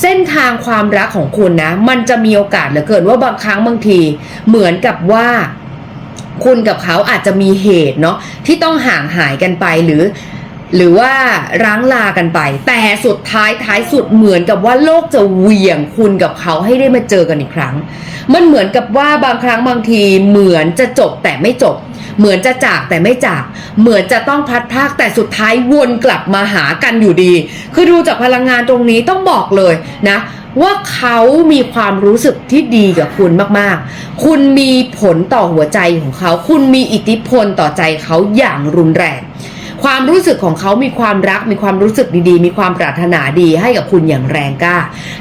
เส้นทางความรักของคุณนะ มันจะมีโอกาสเหลือเกินว่าบางครั้งบางทีเหมือนกับว่า คุณกับเขาอาจจะมีเหตุเนาะที่ต้องห่างหายกันไปหรือ หรือว่าร้างลากันไป แต่สุดท้ายท้ายสุดเหมือนกับว่าโลกจะเหวี่ยงคุณกับเขาให้ได้มาเจอกันอีกครั้ง มันเหมือนกับว่าบางครั้งบางทีเหมือนจะจบแต่ไม่จบ เหมือนจะจากแต่ไม่จาก เหมือนจะต้องพัดพากแต่สุดท้ายวนกลับมาหากันอยู่ดี คือดูจากพลังงานตรงนี้ต้องบอกเลยนะว่าเขามีความรู้สึกที่ดีกับคุณมากๆ คุณมีผลต่อหัวใจของเขา คุณมีอิทธิพลต่อใจเขาอย่างรุนแรง ความรู้สึกของเขามีความรัก มีความรู้สึกดีๆ มีความปรารถนาดีให้กับคุณอย่างแรงกล้า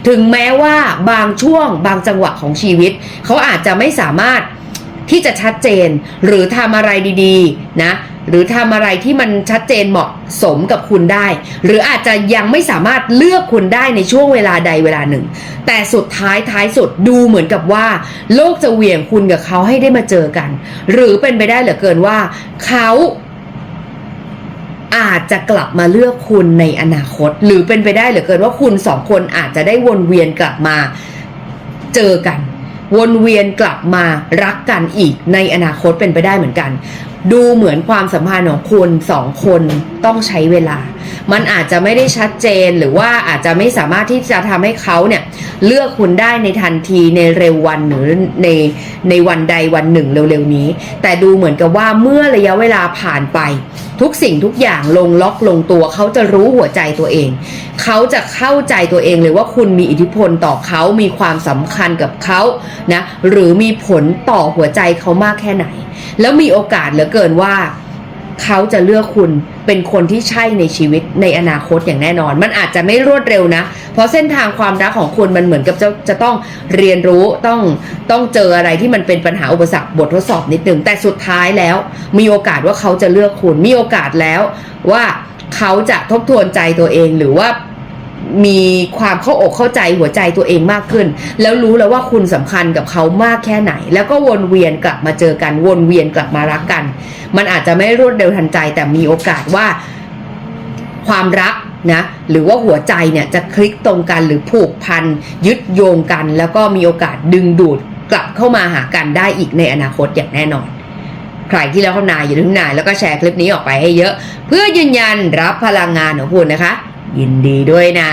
ถึงแม้ว่าบางช่วงบางจังหวะของชีวิต เขาอาจจะไม่สามารถที่จะชัดเจนหรือทำอะไรดีๆ นะหรือทำอะไรที่มันชัดเจนเหมาะสมกับคุณได้ หรืออาจจะยังไม่สามารถเลือกคุณได้ในช่วงเวลาใดเวลาหนึ่ง แต่สุดท้ายท้ายสุดดูเหมือนกับว่า โลกจะเหวี่ยงคุณกับเขาให้ได้มาเจอกัน หรือเป็นไปได้เหลือเกินว่า เขา อาจจะกลับมาเลือกคุณในอนาคต หรือเป็นไปได้เหลือเกินว่าคุณสองคนอาจจะได้วนเวียนกลับมาเจอกัน วนเวียนกลับมารักกันอีกในอนาคตเป็นไปได้เหมือนกันดูเหมือนความสัมพันธ์ของคุณสองคนต้องใช้เวลา มันอาจจะไม่ได้ชัดเจนหรือว่าอาจจะไม่สามารถที่จะทำให้เขาเนี่ยเลือกคุณได้ในทันทีในเร็ววันหรือในในวันใดวันหนึ่งเร็วๆนี้ แต่ดูเหมือนกับว่าเมื่อระยะเวลาผ่านไป ทุกสิ่งทุกอย่างลงล็อกลงตัว เขาจะรู้หัวใจตัวเอง เขาจะเข้าใจตัวเองเลยว่าคุณมีอิทธิพลต่อเขามีความสำคัญกับเขานะหรือมีผลต่อหัวใจเขามากแค่ไหน แล้วมีโอกาสเหลือเกินว่าเขาจะเลือกคุณเป็นคนที่ใช่ในชีวิตในอนาคตอย่างแน่นอน มันอาจจะไม่รวดเร็วนะ เพราะเส้นทางความรักของคุณมันเหมือนกับจะจะต้องเรียนรู้ต้องต้องเจออะไรที่มันเป็นปัญหาอุปสรรคบททดสอบนิดนึงแต่สุดท้ายแล้ว มีโอกาสว่าเขาจะเลือกคุณมีโอกาสแล้วว่าเขาจะทบทวนใจตัวเองหรือว่า มีความเข้าอกเข้าใจหัวใจตัวเองมากขึ้น แล้วรู้แล้วว่าคุณสำคัญกับเขามากแค่ไหน แล้วก็วนเวียนกลับมาเจอกัน วนเวียนกลับมารักกัน มันอาจจะไม่รวดเร็วทันใจ แต่มีโอกาสว่าความรักนะหรือว่าหัวใจเนี่ยจะคลิกตรงกันหรือผูกพันยึดโยงกัน แล้วก็มีโอกาสดึงดูดกลับเข้ามาหากันได้อีกในอนาคตอย่างแน่นอน ใครที่แล้วเข้านายอย่าลืมนายแล้วก็แชร์คลิปนี้ออกไปให้เยอะ เพื่อยืนยันรับพลังงานของคุณนะคะ ยินดีด้วยนะ